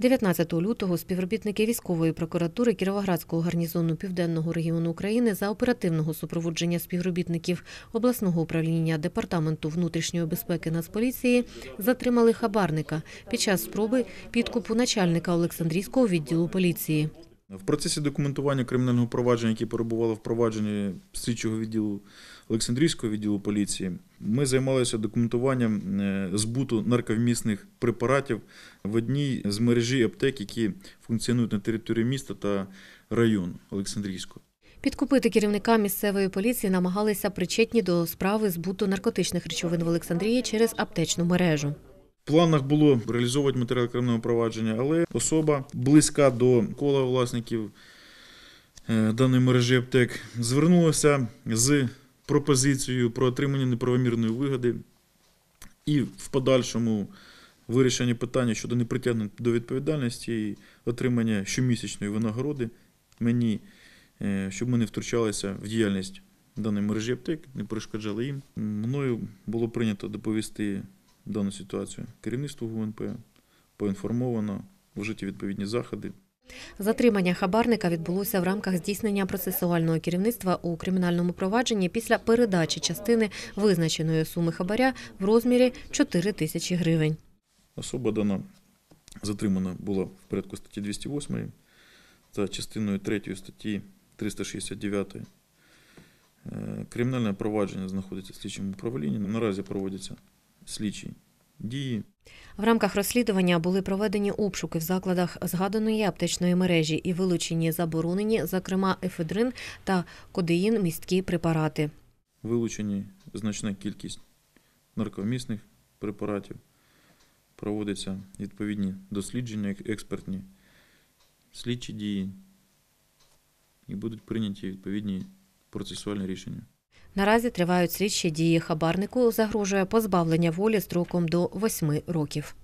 19 лютого співробітники військової прокуратури Кіровоградського гарнізону Південного регіону України за оперативного супроводження співробітників обласного управління департаменту внутрішньої безпеки Нацполіції затримали хабарника під час спроби підкупу начальника Олександрійського відділу поліції. В процесі документування кримінального провадження, яке перебувало в провадженні слідчого відділу Олександрійського відділу поліції, ми займалися документуванням е, збуту нарковмісних препаратів в одній з мережі аптек, які функціонують на території міста та району Олександрійського. Підкупити керівника місцевої поліції намагалися причетні до справи збуту наркотичних речовин в Олександрії через аптечну мережу. Планах було реалізовувати матеріал кримінального провадження, але особа близька до кола власників е, даної мережі аптек звернулася з пропозицією про отримання неправомірної вигоди і в подальшому вирішення питання щодо непритягнення до відповідальності і отримання щомісячної винагороди мені, е, щоб ми не втручалися в діяльність даної мережі аптек, не перешкоджали їм. Мною було прийнято доповісти дану ситуацію керівництву ГУНП, поінформовано, вжиті відповідні заходи. Затримання хабарника відбулося в рамках здійснення процесуального керівництва у кримінальному провадженні після передачі частини визначеної суми хабаря в розмірі 4 тисячі гривень. Особа дана затримана була в порядку статті 208 та частиною 3 статті 369. Е, Кримінальне провадження знаходиться в слідчому управлінні. Наразі проводяться слідчі дії. В рамках розслідування були проведені обшуки в закладах згаданої аптечної мережі і вилучені заборонені, зокрема, ефедрин та кодеїн місткі препарати. Вилучені значна кількість наркомісних препаратів. Проводяться відповідні дослідження, експертні слідчі дії і будуть прийняті відповідні процесуальні рішення. Наразі тривають слідчі дії хабарнику. Загрожує позбавлення волі строком до 8 років.